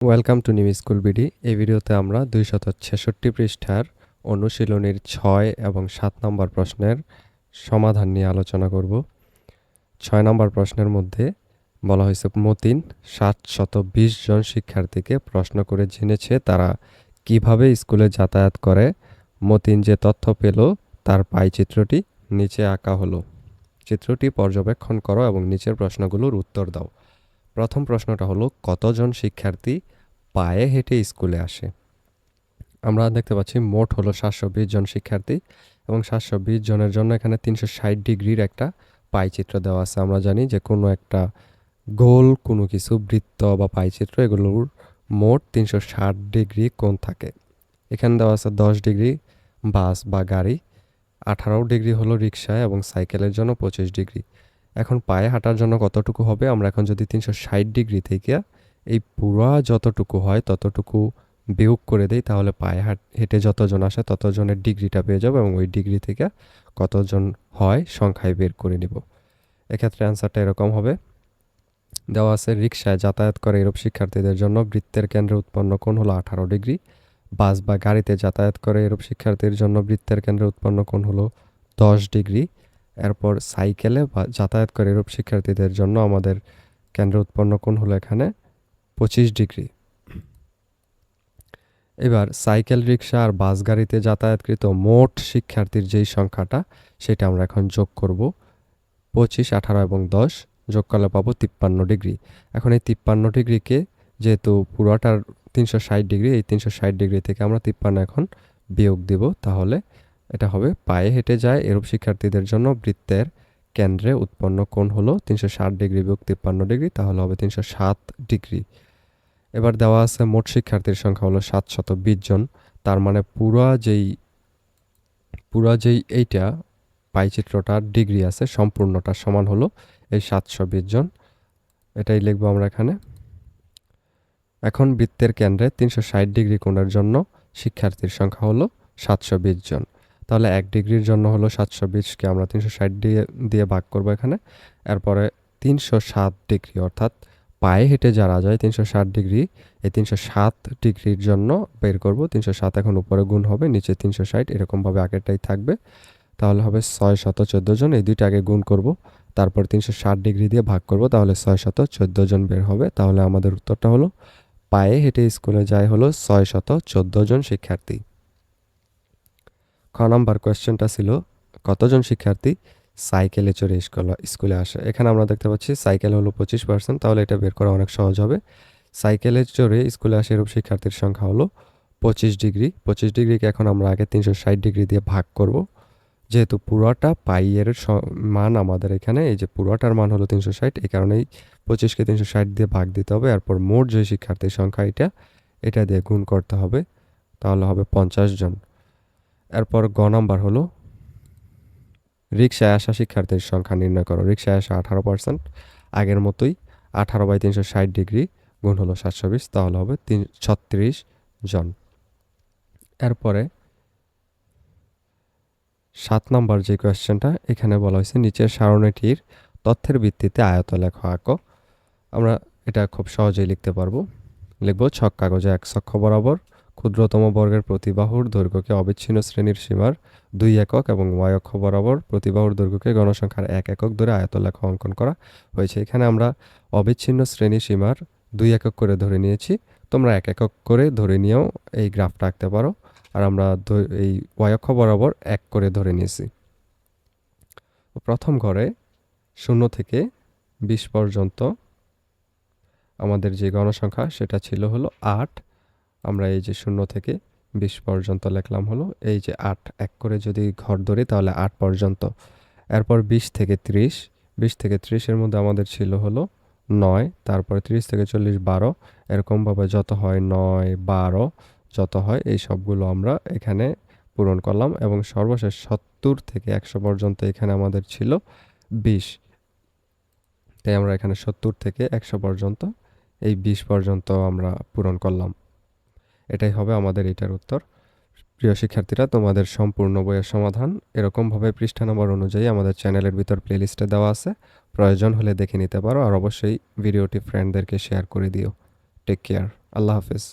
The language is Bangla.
Welcome to new school BD এই ভিডিওতে আমরা দুইশত ছেষট্টি পৃষ্ঠার অনুশীলনীর ছয় এবং সাত নম্বর প্রশ্নের সমাধান নিয়ে আলোচনা করব। ছয় নম্বর প্রশ্নের মধ্যে বলা হয়েছে, মতিন সাত শত বিশ জন শিক্ষার্থীকে প্রশ্ন করে জেনেছে তারা কীভাবে স্কুলে যাতায়াত করে। মতিন যে তথ্য পেল তার পাই চিত্রটি নিচে আঁকা হলো। চিত্রটি পর্যবেক্ষণ করো এবং নিচের প্রশ্নগুলোর উত্তর দাও। প্রথম প্রশ্নটা হলো, কতজন শিক্ষার্থী পায়ে হেঁটে স্কুলে আসে? আমরা দেখতে পাচ্ছি মোট হলো সাতশো বিশ জন শিক্ষার্থী এবং সাতশো বিশ জনের জন্য এখানে তিনশো ষাট ডিগ্রির একটা পাইচিত্র দেওয়া আছে। আমরা জানি যে কোনো একটা গোল, কোনো কিছু, বৃত্ত বা পাইচিত্র এগুলোর মোট তিনশো ষাট ডিগ্রি কোণ থাকে। এখানে দেওয়া আছে দশ ডিগ্রি বাস বা গাড়ি, আঠারো ডিগ্রি হলো রিক্সায় এবং সাইকেলের জন্য পঁচিশ ডিগ্রি। এখন পায়ে হাঁটার জন্য কতটুকু হবে? আমরা এখন যদি তিনশো ষাট ডিগ্রি থেকে এই পুরা যতটুকু হয়, ততটুকু বিয়োগ করে দেই, তাহলে পায়ে হাট, হেঁটে যতজন আসে, ততজনের ডিগ্রিটা পেয়ে যাব এবং ওই ডিগ্রি থেকে কতজন হয় সংখ্যায় বের করে নিব। এক্ষেত্রে অ্যান্সারটা এরকম হবে। দেওয়া আছে রিক্সায় যাতায়াত করে এরূপ শিক্ষার্থীদের জন্য বৃত্তের কেন্দ্রে উৎপন্ন কোণ হলো আঠারো ডিগ্রি। বাস বা গাড়িতে যাতায়াত করে এরূপ শিক্ষার্থীর জন্য বৃত্তের কেন্দ্রে উৎপন্ন কোণ হলো দশ ডিগ্রি। এরপর সাইকেলে বা যাতায়াত করে এরূপ শিক্ষার্থীদের জন্য আমাদের কেন্দ্রে উৎপন্ন কোণ হলো এখানে পঁচিশ ডিগ্রি। এবার সাইকেল, রিক্সা আর বাস গাড়িতে যাতায়াতকৃত মোট শিক্ষার্থীর যেই সংখ্যাটা, সেটা আমরা এখন যোগ করব। পঁচিশ, আঠারো এবং দশ যোগ করলে পাবো তিপ্পান্ন ডিগ্রি। এখন এই তিপ্পান্ন ডিগ্রিকে যেহেতু পুরোটার তিনশো ষাট ডিগ্রি, এই তিনশো ষাট ডিগ্রি থেকে আমরা তিপ্পান্ন এখন বিয়োগ দিব, তাহলে এটা হবে পায়ে হেঁটে যায় এরূপ শিক্ষার্থীদের জন্য বৃত্তের কেন্দ্রে উৎপন্ন কোণ হলো তিনশো ষাট ডিগ্রি বিয়োগ তিপ্পান্ন ডিগ্রি, তাহলে হবে তিনশো সাত ডিগ্রি। এবার দেওয়া আছে মোট শিক্ষার্থীর সংখ্যা হলো সাতশত বিশ জন, তার মানে পুরা যেই পুরা যেই এইটা পাইচিত্রটার ডিগ্রি আছে, সম্পূর্ণটা সমান হলো এই সাতশো বিশ জন। এটাই লিখব আমরা এখানে। এখন বৃত্তের কেন্দ্রে তিনশো ষাট ডিগ্রি কোণের জন্য শিক্ষার্থীর সংখ্যা হলো সাতশো বিশ জন। তাহলে এক ডিগ্রির জন্য হলো সাতশো বিশকে আমরা তিনশো ষাট দিয়ে দিয়ে ভাগ করব এখানে। এরপরে তিনশো সাত ডিগ্রি, অর্থাৎ পায়ে হেঁটে যারা যায় তিনশো ষাট ডিগ্রি, এই তিনশো সাত ডিগ্রির জন্য বের করব। তিনশো সাত এখন উপরে গুণ হবে, নিচে তিনশো ষাট, এরকমভাবে আগেরটাই থাকবে। তাহলে হবে ছয় শত চোদ্দ জন, এই দুইটা আগে গুণ করব। তারপর তিনশো ষাট ডিগ্রি দিয়ে ভাগ করব, তাহলে ছয় শত চোদ্দ জন বের হবে। তাহলে আমাদের উত্তরটা হলো, পায়ে হেঁটে স্কুলে যায় হলো ছয় শত চোদ্দ জন শিক্ষার্থী। নাম্বার কোয়েশ্চেনটা ছিল, কতজন শিক্ষার্থী সাইকেলে চড়ে স্কুলে স্কুলে আসে? এখানে আমরা দেখতে পাচ্ছি সাইকেল হলো পঁচিশ পার্সেন্ট তাহলে এটা বের করা অনেক সহজ হবে। সাইকেলে চড়ে স্কুলে আসে এরূপ শিক্ষার্থীর সংখ্যা হলো পঁচিশ ডিগ্রি। পঁচিশ ডিগ্রিকে এখন আমরা আগে তিনশো ষাট ডিগ্রি দিয়ে ভাগ করব। যেহেতু পুরোটা পাইয়ের মান আমাদের এখানে, এই যে পুরোটার মান হলো তিনশো ষাট, এই কারণেই পঁচিশকে তিনশো ষাট দিয়ে ভাগ দিতে হবে। এরপর মোট যে শিক্ষার্থীর সংখ্যা এটা এটা দিয়ে গুণ করতে হবে। তাহলে হবে পঞ্চাশ জন। এরপর গ নাম্বার হলো রিক্সায় আসা শিক্ষার্থীর সংখ্যা নির্ণয় করো। রিক্সায় আসা আঠারো পার্সেন্ট আগের মতোই আঠারো বাই তিনশো ষাট ডিগ্রি গুণ হলো সাতশো বিশ, তাহলে হবে তিন ছত্রিশ জন। এরপরে সাত নম্বর যে কোয়েশ্চেনটা, এখানে বলা হয়েছে নিচের সারণীটির তথ্যের ভিত্তিতে আয়ত লেখা আঁকো। আমরা এটা খুব সহজেই লিখতে পারব। লিখব ছক কাগজে এক সক্ষ বরাবর। ক্ষুদ্রতম বর্গের প্রতিবাহুর দৈর্ঘ্যকে অবিচ্ছিন্ন শ্রেণির সীমার দুই একক এবং ওয়াই অক্ষ বরাবর প্রতিবাহুর দৈর্ঘ্যকে গণসংখ্যার এক একক ধরে আয়তলেখা অঙ্কন করা হয়েছে। এখানে আমরা অবিচ্ছিন্ন শ্রেণি সীমার দুই একক করে ধরে নিয়েছি। তোমরা এক একক করে ধরে নিয়েও এই গ্রাফটা আঁকতে পারো। আর আমরা এই ওয়াই অক্ষ বরাবর এক করে ধরে নিয়েছি। প্রথম ঘরে শূন্য থেকে বিশ পর্যন্ত আমাদের যে গণসংখ্যা সেটা ছিল হলো আট। আমরা এই যে শূন্য থেকে বিশ পর্যন্ত লিখলাম হলো, এই যে আট এক করে যদি ঘর ধরি তাহলে আট পর্যন্ত। এরপর বিশ থেকে ত্রিশ, বিশ থেকে ত্রিশের মধ্যে আমাদের ছিল হলো নয়, তারপর ত্রিশ থেকে চল্লিশ বারো, এরকমভাবে যত হয় নয়, বারো, যত হয় এই সবগুলো আমরা এখানে পূরণ করলাম এবং সর্বশেষ সত্তর থেকে একশো পর্যন্ত এখানে আমাদের ছিল বিশ। তাই আমরা এখানে সত্তর থেকে একশো পর্যন্ত, এই বিশ পর্যন্ত আমরা পূরণ করলাম। এটাই হবে আমাদের এটার উত্তর। প্রিয় শিক্ষার্থীরা, তোমাদের সম্পূর্ণ বইয়ের সমাধান এরকমভাবে পৃষ্ঠা নম্বর অনুযায়ী আমাদের চ্যানেলের ভিতর প্লেলিস্টে দেওয়া আছে। প্রয়োজন হলে দেখে নিতে পারো আর অবশ্যই ভিডিওটি ফ্রেন্ডদেরকে শেয়ার করে দিও। টেক কেয়ার আল্লাহ হাফেজ।